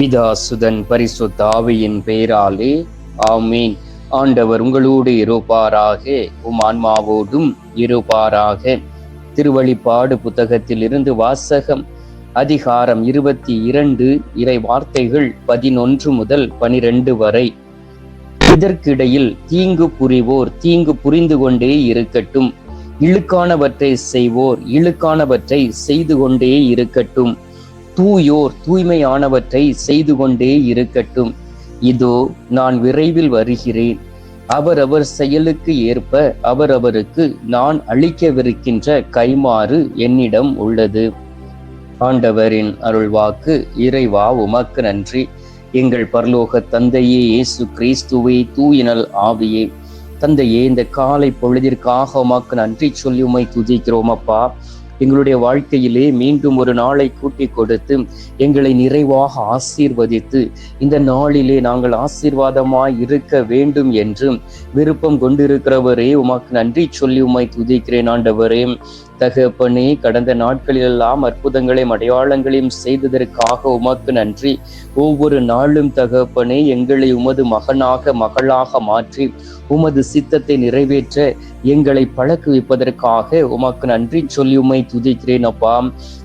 பிதா சுதன் பரிசுத்த ஆவியின் பெயராலே ஆமீன். ஆண்டவர் உங்களோடு இருப்பாராக உம் ஆன்மாவோடும் இருப்பாராக. திருவழிப்பாடு புத்தகத்தில் இருந்து வாசகம் அதிகாரம் இருபத்தி இரண்டு இறை வார்த்தைகள் பதினொன்று முதல் பனிரெண்டு வரை. இதற்கிடையில் தீங்கு புரிவோர் தீங்கு புரிந்து கொண்டே இருக்கட்டும். இழுக்கானவற்றை செய்வோர் இழுக்கானவற்றை செய்து கொண்டே இருக்கட்டும். தூயோர் தூய்மையானவற்றை செய்து கொண்டே இருக்கட்டும். இதோ நான் விரைவில் வருகிறேன். அவரவர் செயலுக்கு ஏற்ப அவரவருக்கு நான் அளிக்கவிருக்கின்ற கைமாறு என்னிடம் உள்ளது. ஆண்டவரின் அருள்வாக்கு இறைவா உமக்கு நன்றி. எங்கள் பரலோக தந்தையே இயேசு கிறிஸ்துவே தூயினல் ஆவியே. தந்தையே இந்த காலை பொழுதிற்காக உமக்கு நன்றி சொல்லி உமை துதிக்கிறோம் அப்பா. எங்களுடைய வாழ்க்கையிலே மீண்டும் ஒரு நாளை கூட்டி கொடுத்து எங்களை நிறைவாக ஆசீர்வதித்து இந்த நாளிலே நாங்கள் ஆசீர்வாதமாய் இருக்க வேண்டும் என்று விருப்பம் கொண்டிருக்கிறவரே உமக்கு நன்றி சொல்லி உமை துதிக்கிறேன் ஆண்டவரே. தகப்பனே கடந்த நாட்களிலெல்லாம் அற்புதங்களையும் அடையாளங்களையும் செய்ததற்காக உமக்கு நன்றி. ஒவ்வொரு நாளும் தகப்பனே எங்களை உமது மகனாக மகளாக மாற்றி உமது சித்தத்தை நிறைவேற்ற எங்களை பழக்குவிப்பதற்காக உமக்கு நன்றி சொல்லி உமை துதிக்கிறேன் அப்பா.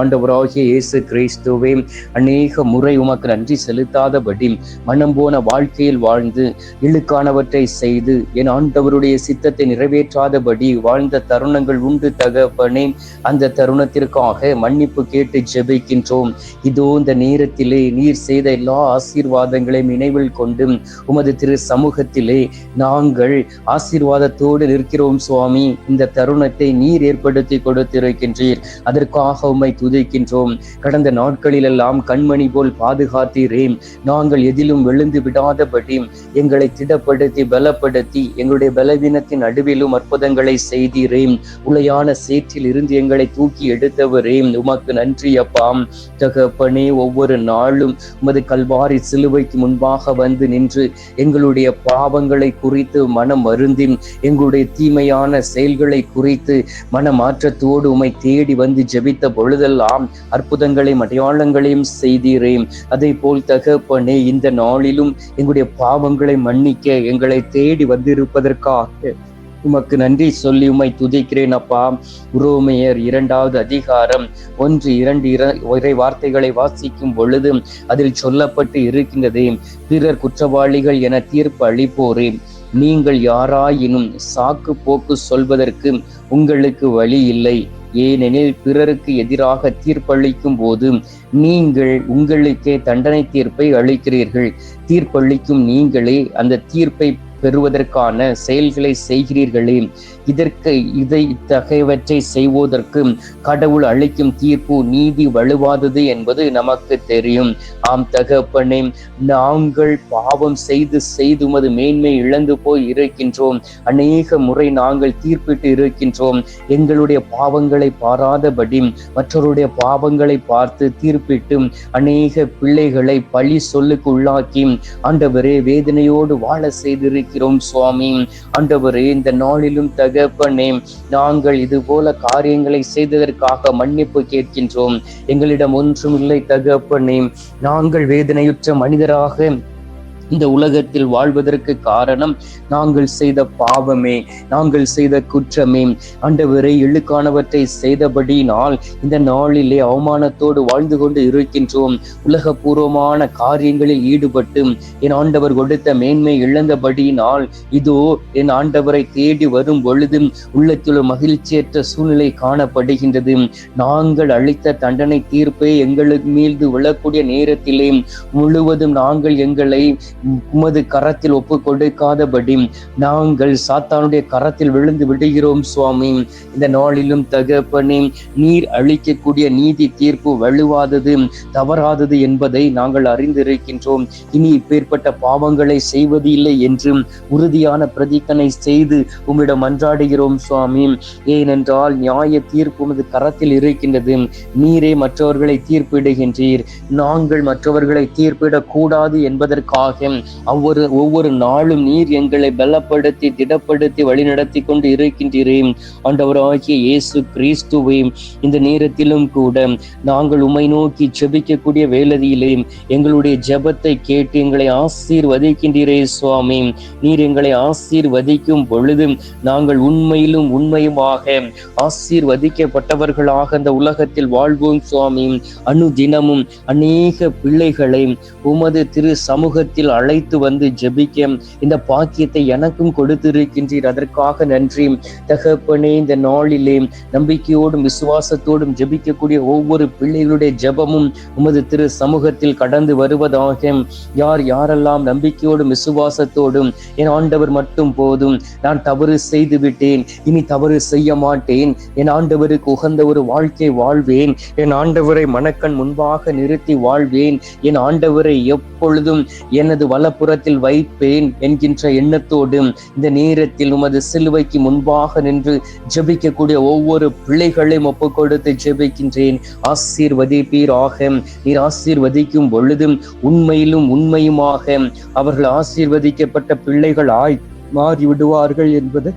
ஆண்டவராகிய இயேசு கிறிஸ்துவே அநேக முறை உமக்கு நன்றி செலுத்தாதபடி மனம் போன வாழ்க்கையில் வாழ்ந்து இழுக்கானவற்றை செய்து என் ஆண்டவருடைய சித்தத்தை நிறைவேற்றாதபடி வாழ்ந்த தருணங்கள் உண்டு தகப்பனே. அந்த தருணத்திற்காக மன்னிப்பு கேட்டு ஜெபிக்கின்றோம். இதோ இந்த நேரத்திலே நீர் செய்த எல்லா ஆசீர்வாதங்களையும் நினைவில் கொண்டு உமது திரு சமூகத்திலே நாங்கள் ஆசீர்வாதத்தோடு நிற்கிறோம் சுவாமி. இந்த தருணத்தை நீர் ஏற்படுத்தி கொடுத்திருக்கின்றீர். அதற்காக உம்மை துதிக்கின்றோம். கடந்த நாட்களிலெல்லாம் கண்மணி போல் பாதுகாத்தீரே நாங்கள் எதிலும் விழுந்து விடாதபடி எங்களை திடப்படுத்தி பலப்படுத்தி எங்களுடைய பலவீனத்தின் நடுவிலும் அற்புதங்களை செய்தீரே உளையான சேற்றில் இருந்து எங்களை தூக்கி எடுத்தவரே உமக்கு நன்றி அப்பாம் தகப்பனே ஒவ்வொரு நாளும் உமது கல்வாரி சிலுவைக்கு முன்பாக வந்து நின்று எங்களுடைய பாவங்களை குறித்து மனம் வருந்தி எங்களுடைய தீமையான செயல்களை குறித்து மன மாற்றத்தோடு உமை தேடி வந்து ஜெபித்த பொழுதெல்லாம் அற்புதங்களையும் அடையாளங்களையும் செய்தீரேன். அதே போல் தகப்பனே இந்த நாளிலும் எங்களுடைய பாவங்களை மன்னிக்க எங்களை தேடி வந்திருப்பதற்காக உமக்கு நன்றி சொல்லி உமை துதிக்கிறேன் அப்பா. உரோமையர் இரண்டாவது அதிகாரம் ஒன்று இரண்டு இறை வார்த்தைகளை வாசிக்கும் பொழுது அதில் சொல்லப்பட்டு இருக்கின்றதே பிறர் குற்றவாளிகள் என தீர்ப்பு அளிப்போரே. நீங்கள் யாராயினும் சாக்கு போக்கு சொல்வதற்கு உங்களுக்கு வழி இல்லை. ஏனெனில் பிறருக்கு எதிராக தீர்ப்பளிக்கும் போது நீங்கள் உங்களுக்கே தண்டனை தீர்ப்பை அளிக்கிறீர்கள். தீர்ப்பளிக்கும் நீங்களே அந்த தீர்ப்பை பெறுவதற்கான செயல்களை செய்கிறீர்களே. இதற்கு இதை இத்தகையவற்றை செய்வதற்கு கடவுள் அளிக்கும் தீர்ப்பு நீதி வலுவாதது என்பது நமக்கு தெரியும். ஆம் தகப்பனே நாங்கள் பாவம் செய்து செய்து உமது மேன்மை இழந்து போய் இருக்கின்றோம். அநேக முறை நாங்கள் தீர்ப்பிட்டு இருக்கின்றோம். எங்களுடைய பாவங்களை பாராதபடி மற்றவருடைய பாவங்களை பார்த்து தீர்ப்பிட்டு அநேக பிள்ளைகளை பழி சொல்லுக்கு உள்ளாக்கி ஆண்டவரே வேதனையோடு வாழ செய்திருக்கிறோம் சுவாமி. ஆண்டவரே இந்த நாளிலும் தகப்பனே நாங்கள் இது போல காரியங்களை செய்ததற்காக மன்னிப்பு கேட்கின்றோம். எங்களிடம் ஒன்றும் இல்லை தகப்பனே. நாங்கள் வேதனையுற்ற மனிதராக இந்த உலகத்தில் வாழ்வதற்கு காரணம் நாங்கள் செய்த பாவமே நாங்கள் செய்த குற்றமே. ஆண்டவரை இழுக்கானவற்றை செய்தபடினால் இந்த நாளிலே அவமானத்தோடு வாழ்ந்து கொண்டு இருக்கின்றோம். உலகபூர்வமான காரியங்களில் ஈடுபட்டு என் ஆண்டவர் கொடுத்த மேன்மை இழந்தபடியினால் இதோ என் ஆண்டவரை தேடி வரும் பொழுது உள்ளத்தில் மகிழ்ச்சியற்ற சூழ்நிலை காணப்படுகின்றது. நாங்கள் அளித்த தண்டனை தீர்ப்பை எங்களுக்கு மீது விழக்கூடிய நேரத்திலே முழுவதும் நாங்கள் எங்களை உமது கரத்தில் ஒப்பு கொடுக்காதபடி நாங்கள் சாத்தானுடைய கரத்தில் விழுந்து விடுகிறோம் சுவாமி. இந்த நாளிலும் தகப்பனே நீர் அளிக்கக்கூடிய நீதி தீர்ப்பு வலுவாதது தவறாதது என்பதை நாங்கள் அறிந்திருக்கின்றோம். இனி இப்பேற்பட்ட பாவங்களை செய்வது இல்லை என்றும் உறுதியான பிரதிக்கனை செய்து உம்மிடம் அன்றாடுகிறோம் சுவாமி. ஏனென்றால் நியாய தீர்ப்பு உமது கரத்தில் இருக்கின்றது. நீரே மற்றவர்களை தீர்ப்பிடுகின்றீர். நாங்கள் மற்றவர்களை தீர்ப்பிடக்கூடாது என்பதற்காக என்பதற்காக ஒவ்வொரு ஒவ்வொரு நாளும் நீர் எங்களை பலப்படுத்தி திடப்படுத்தி வழிநடத்தி கொண்டு இருக்கின்றீரேன் ஆண்டவராகிய இயேசு கிறிஸ்துவை இந்த நேரத்திலும் கூட நாங்கள் உமை நோக்கி ஜெபிக்கக்கூடிய வேலதியிலே எங்களுடைய ஜெபத்தை கேட்டு எங்களை ஆசீர்வதிக்கின்றீரே சுவாமி. நீர் எங்களை ஆசீர்வதிக்கும் பொழுது நாங்கள் உண்மையிலும் உண்மையுமாக ஆசீர்வதிக்கப்பட்டவர்களாக அந்த உலகத்தில் வாழ்வோம் சுவாமி. அனுதினமும் அநேக பிள்ளைகளை உமது திரு சமூகத்தில் அழைத்து வந்து ஜெபிக்க இந்த பாக்கியத்தை எனக்கும் கொடுத்திருக்கின்றீர். அதற்காக நன்றி. தகப்பனே இந்த நாளிலே நம்பிக்கையோடும் விசுவாசத்தோடும் ஜெபிக்கக்கூடிய ஒவ்வொரு பிள்ளைகளுடைய ஜெபமும் உமது திரு சமூகத்தில் கடந்து வருவதாக. யார் யாரெல்லாம் நம்பிக்கையோடும் விசுவாசத்தோடும் என் ஆண்டவர் மட்டும் போதும் நான் தவறு செய்து விட்டேன் இனி தவறு செய்ய மாட்டேன் என் ஆண்டவருக்கு உகந்த ஒரு வாழ்க்கை வாழ்வேன் என் ஆண்டவரை மனக்கண் முன்பாக நிறுத்தி வாழ்வேன் என் ஆண்டவரை எப்பொழுதும் எனது வலப்புறத்தில் வைப்பேன் என்கின்ற எண்ணத்தோடு இந்த நேரத்தில் உமது சிலுவைக்கு முன்பாக நின்று ஜெபிக்கக்கூடிய ஒவ்வொரு பிள்ளைகளையும் ஒப்பு கொடுத்து ஜெபிக்கின்றேன். ஆசீர்வதிப்பீராக. நீர் ஆசீர்வதிக்கும் பொழுதும் உண்மையிலும் உண்மையுமாக அவர்கள் ஆசீர்வதிக்கப்பட்ட பிள்ளைகள் ஆய் மாறிவிடுவார்கள் என்பது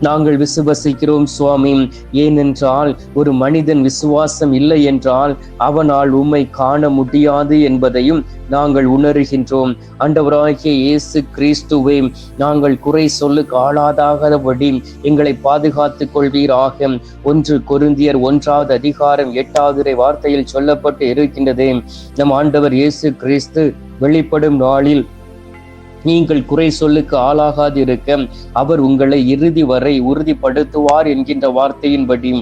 நாங்கள் விசுவசிக்கிறோம் சுவாமி. ஏனென்றால் ஒரு மனிதன் விசுவாசம் இல்லை என்றால் அவனால் உம்மை காண முடியாது என்பதையும் நாங்கள் உணர்கின்றோம். ஆண்டவராகிய இயேசு கிறிஸ்துவே நாங்கள் குறை சொல்லுக்கு ஆளாதாகபடி எங்களை பாதுகாத்துக் கொள்வீராக. ஒன்று கொருந்தியர் ஒன்றாவது அதிகாரம் எட்டாவது வார்த்தையில் சொல்லப்பட்டு இருக்கின்றதே. நம் ஆண்டவர் இயேசு கிறிஸ்து வெளிப்படும் நாளில் நீங்கள் குறை சொல்லுக்கு ஆளாகாது இருக்க அவர் உங்களை இறுதி வரை உறுதிப்படுத்துவார் என்கின்ற வார்த்தையின்படி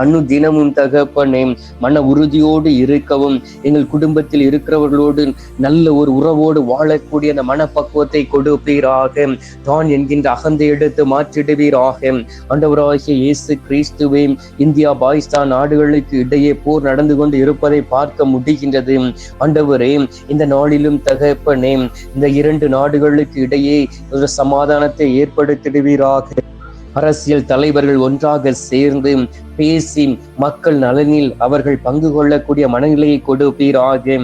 அணு தினமும் தகப்பனே மன உறுதியோடு இருக்கவும் எங்கள் குடும்பத்தில் இருக்கிறவர்களோடு நல்ல ஒரு உறவோடு வாழக்கூடிய அந்த மனப்பக்குவத்தை கொடுப்பீராக. தான் என்கின்ற அகந்தை எடுத்து மாற்றிடுவீராக. ஆண்டவராகிய இயேசு கிறிஸ்துவே இந்தியா பாகிஸ்தான் நாடுகளுக்கு இடையே போர் நடந்து கொண்டு இருப்பதை பார்க்க முடிகின்றது. ஆண்டவரே இந்த நாளிலும் தகப்பனே இந்த இரண்டு நாடுகள் மக்களுக்கு இடையே ஒரு சமாதானத்தை ஏற்படுத்திடுவீராக. அரசியல் தலைவர்கள் ஒன்றாக சேர்ந்து பேசி மக்கள் நலனில் அவர்கள் பங்கு கொள்ளக்கூடிய மனநிலையை கொடுப்பீராக.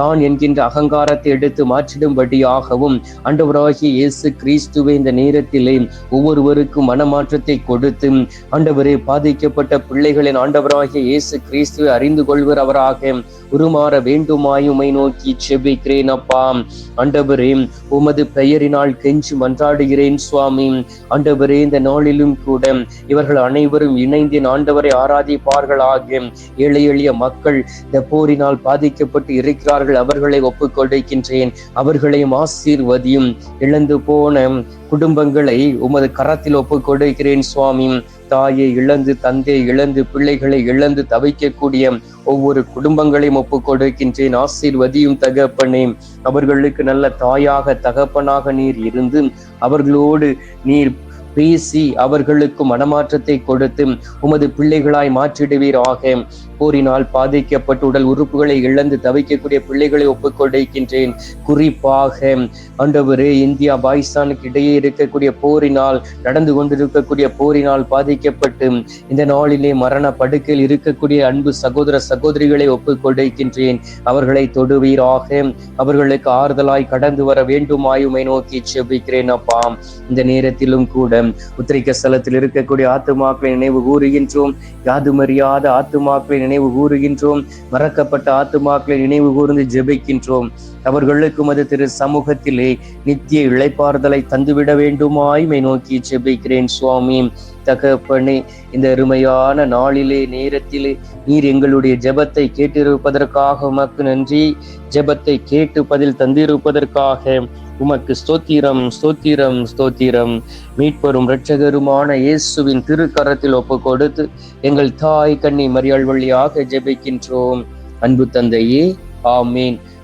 தான் என்கின்ற அகங்காரத்தை எடுத்து மாற்றிடும்படியாகவும் ஆண்டவராகிய இயேசு கிறிஸ்துவை இந்த நேரத்திலே ஒவ்வொருவருக்கும் மனமாற்றத்தை கொடுத்து ஆண்டவரே பாதிக்கப்பட்ட பிள்ளைகளின் ஆண்டவராகிய இயேசு கிறிஸ்துவை அறிந்து கொள்கிறவராக உருமாற வேண்டுமாயுமை நோக்கி செபிக்கிறேன் அப்பா. ஆண்டவரே உமது பெயரினால் கெஞ்சி மன்றாடுகிறேன் சுவாமி. ஆண்டவரே இந்த நாளிலும் கூட இவர்கள் அனைவரும் இணைந்து ஆண்டவரை ஆராதிப்பார்களாக. ஏழை எளிய மக்கள் இந்த போரினால் பாதிக்கப்பட்டு இருக்கிறார்கள். இருக்கிறார்கள் அவர்களை ஒப்புக் கொடுக்கின்றேன் அவர்களையும் ஆசீர்வதியும் இழந்து போன குடும்பங்களை உமது கரத்தில் ஒப்புக் கொடுக்கிறேன் சுவாமி. தாயை இழந்து தந்தை இழந்து பிள்ளைகளை இழந்து தவிக்கக்கூடிய ஒவ்வொரு குடும்பங்களையும் ஒப்புக் கொடுக்கின்றேன் ஆசீர்வதியும் தகப்பனே. அவர்களுக்கு நல்ல தாயாக தகப்பனாக நீர் இருந்து அவர்களோடு நீர் பேசி அவர்களுக்கு மனமாற்றத்தை கொடுத்து உமது பிள்ளைகளாய் மாற்றிடுவீராக. போரினால் பாதிக்கப்பட்டு உடல் உறுப்புகளை இழந்து தவிக்கக்கூடிய பிள்ளைகளை ஒப்புக்கொடுக்கின்றேன். குறிப்பாக ஆண்டவரே இந்தியா பாகிஸ்தானுக்கு இடையே இருக்கக்கூடிய போரினால் நடந்து கொண்டிருக்கக்கூடிய போரினால் பாதிக்கப்பட்டு இந்த நாளிலே மரண படுக்கையில் இருக்கக்கூடிய அன்பு சகோதர சகோதரிகளை ஒப்புக்கொடுக்கின்றேன். அவர்களை தொடுவீராக அவர்களுக்கு ஆறுதலாய் கடந்து வர வேண்டுமாயுமை நோக்கி செபிக்கிறேன் அப்பா. இந்த நேரத்திலும் கூட உத்திரிக்க ஸ்தலத்தில் இருக்கக்கூடிய ஆத்துமாக்களை நினைவு கூறுகின்றோம். யாதுமறியாத ஆத்துமாக்களை நினைவு கூறுகின்றோம். மறக்கப்பட்ட ஆத்துமாக்களை நினைவு கூர்ந்து ஜெபிக்கின்றோம். அவர்களுக்கும் அது திரு சமூகத்திலே நித்திய இழைப்பாறுதலை தந்துவிட வேண்டுமாய்மை நோக்கி ஜெபிக்கிறேன் சுவாமி. தகப்பனே இந்த அருமையான நாளிலே நேரத்திலே நீர் எங்களுடைய ஜெபத்தை கேட்டிருப்பதற்காக உமக்கு நன்றி. ஜெபத்தை கேட்டு பதில் தந்திருப்பதற்காக உமக்கு ஸ்தோத்திரம் ஸ்தோத்திரம் ஸ்தோத்திரம். மீட்பரும் இரட்சகருமான இயேசுவின் திருக்கரத்தில் ஒப்பு கொடுத்து எங்கள் தாய் கண்ணி மரியாள் வழியாக ஜெபிக்கின்றோம். அன்பு தந்தையே ஆமீன்.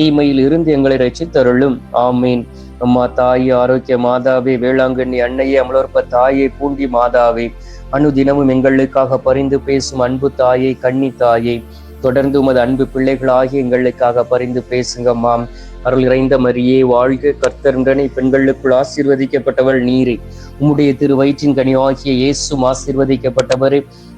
தீமையில் இருந்து எங்களை ரட்சித்தருளும். ஆமீன். அம்மா தாய் ஆரோக்கிய மாதாவே வேளாங்கண்ணி அன்னையே அமலோற்ப தாயே பூண்டி மாதாவே அனுதினமும் எங்களுக்காக பரிந்து பேசும் அன்பு தாயை கன்னி தாயை தொடர்ந்து உமது அன்பு பிள்ளைகளாகி எங்களுக்காக பரிந்து பேசுங்கம்மா. அருள் இறைந்த மரியே வாழ்க கர்த்தருடனே பெண்களுக்குள் ஆசீர்வதிக்கப்பட்டவள் நீரே. உம்முடைய திரு வயிற்றின் கனியாகிய இயேசும் ஆசீர்வதிக்கப்பட்டவரே.